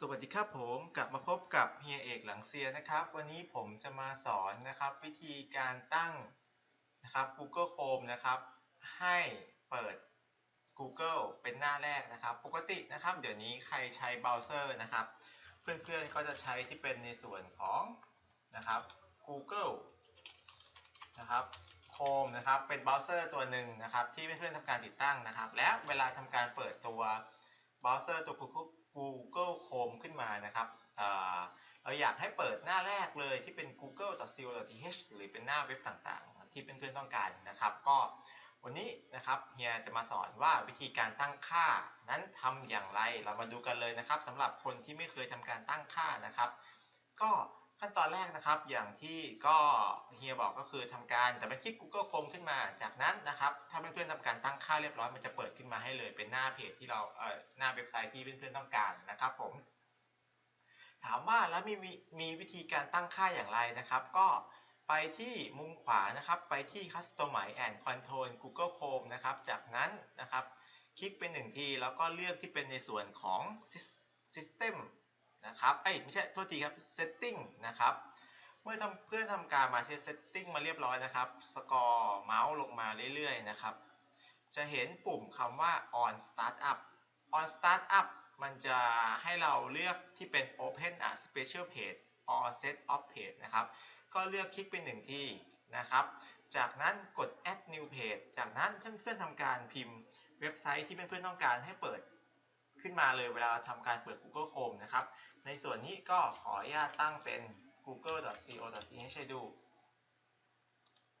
สวัสดีครับผมกลับมาพบกับเฮียเอกหลังเซียนะครับ วันนี้ผมจะมาสอนนะครับ วิธีการตั้งนะครับ Google Chrome นะครับ ให้เปิด Google เป็นหน้าแรกนะครับ ปกตินะครับ เดี๋ยวนี้ใครใช้เบราว์เซอร์นะครับ เพื่อนๆก็จะใช้ที่เป็นในส่วนของนะครับ Google นะครับ Chrome นะครับเป็นเบราว์เซอร์ตัวหนึ่งนะครับ ที่เพื่อนๆทำการติดตั้งนะครับ และเวลาทำการเปิดตัวเบราว์เซอร์ตัว Google Google Chrome ขึ้นมานะครับเราอยากให้เปิดหน้าแรกเลยที่เป็น google.co.th หรือเป็นหน้าเว็บต่างๆ ที่เพื่อนๆต้องการนะครับ ก็วันนี้นะครับเฮียจะมาสอนว่าวิธีการตั้งค่านั้นทำอย่างไรเรามาดูกันเลยนะครับสำหรับคนที่ไม่เคยทำการตั้งค่านะครับ อนแรกนะครับ อย่างที่ก็เฮียบอกก็คือทำการแต่ไปคลิก Google Chrome ขึ้นมา จากนั้นนะครับ ถ้าเพื่อนๆทำการตั้งค่าเรียบร้อยมันจะเปิดขึ้นมาให้เลย เป็นหน้าเพจที่เราเอ่อหน้าเว็บไซต์ที่เพื่อนๆต้องการนะครับ ผม ถามว่าแล้วมีมีวิธีการตั้งค่าอย่างไรนะครับ ก็ไปที่มุมขวานะครับ ไปที่ Customize and Control Google Chrome นะครับ จากนั้นนะครับ คลิกไปหนึ่งทีแล้วก็เลือกที่เป็นในส่วนของ System นะครับเอ้ยไม่ใช่โทษทีครับ Setting นะครับ เมื่อทำเพื่อนทำการมาเช็ค Setting มาเรียบร้อยนะครับ สกอร์เมาส์ลงมาเรื่อยๆนะครับ จะเห็นปุ่มคำว่า on startup on startup มันจะให้เราเลือกที่เป็น open a special page or set of page นะครับ ก็เลือกคลิกไปหนึ่งทีนะครับ จากนั้นกด add new page จากนั้นเพื่อนๆทำการพิมพ์เว็บไซต์ที่เพื่อนๆต้องการให้เปิด ขึ้นมาเลยเวลาทำการเปิด Google Chrome นะครับ ในส่วนนี้ก็ขออนุญาตตั้งเป็น google.co.th ให้ดู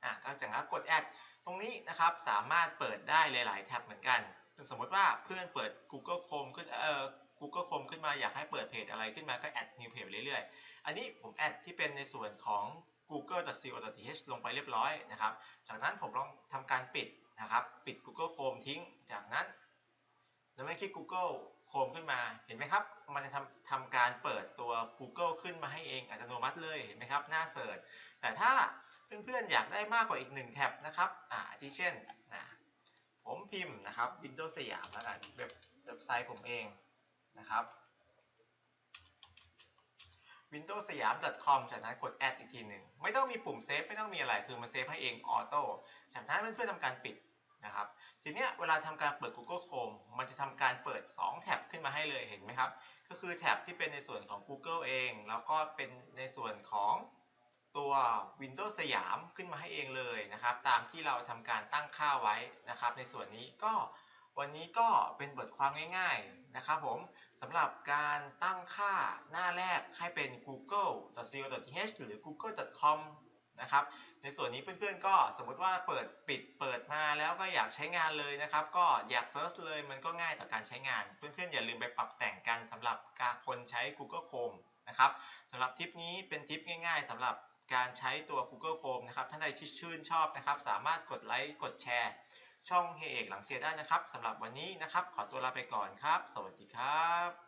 อะแล้วจากนั้นกด add ตรงนี้นะครับสามารถเปิดได้หลาย ๆ แท็บเหมือนกัน สมมติว่าเพื่อนเปิด Google Chrome ขึ้นเอ่อ Google Chrome ขึ้นมาอยากให้เปิดเพจอะไรขึ้นมาก็ add new page เรื่อย ๆ อันนี้ผมแอดที่เป็นในส่วนของ google.co.th ลงไปเรียบร้อยนะครับ จากนั้นผมลองทำการปิดนะครับ ปิด Google Chrome ทิ้ง จากนั้น เราไม่คลิก Google Chrome ขึ้นมาเห็นไหมครับ มันจะทำทำการเปิดตัว Google ขึ้นมาให้เองอัตโนมัติเลยเห็นไหมครับ หน้าเสิร์ชแต่ถ้าเพื่อนๆอยากได้มากกว่าอีกหนึ่งแท็บนะครับอ่าที่เช่นนะผมพิมพ์นะครับ Windows สยามแล้วกันเว็บเว็บไซต์ผมเองนะครับ windows สยาม .com จากนั้นกด add อีกทีหนึ่ง ไม่ต้องมีปุ่มเซฟ ไม่ต้องมีอะไร คือมันเซฟให้เองออโต้ จากนั้นเพื่อนๆทำการปิด นะครับ ทีเนี้ยเวลาทำการเปิด Google Chrome มันจะทำการเปิด 2 แท็บขึ้นมาให้เลยเห็นไหมครับ ก็คือแท็บที่เป็นในส่วนของ Google เอง แล้วก็เป็นในส่วนของตัว Windows สยามขึ้นมาให้เองเลยนะครับ ตามที่เราทำการตั้งค่าไว้นะครับ ในส่วนนี้ก็วันนี้ก็เป็นบทความง่ายๆ นะครับผมสำหรับการตั้งค่าหน้าแรกให้เป็น google.co.th หรือ google.com นะครับ ในส่วนนี้เพื่อนๆก็สมมติว่าเปิดปิดเปิดมาแล้วก็อยากใช้งานเลยนะครับ ก็อยากเซิร์ชเลยมันก็ง่ายต่อการใช้งาน เพื่อนๆอย่าลืมไปปรับแต่งกันสำหรับการคนใช้ Google Chrome นะครับสำหรับทิปนี้เป็นทิปง่าย ๆสำหรับการใช้ตัว Google Chrome นะครับท่านใดที่ชื่นชอบนะครับ สามารถกดไลค์กดแชร์ ช่องเฮเอกหลังเสียได้นะครับสำหรับวันนี้นะครับ ขอตัวลาไปก่อนครับ สวัสดีครับ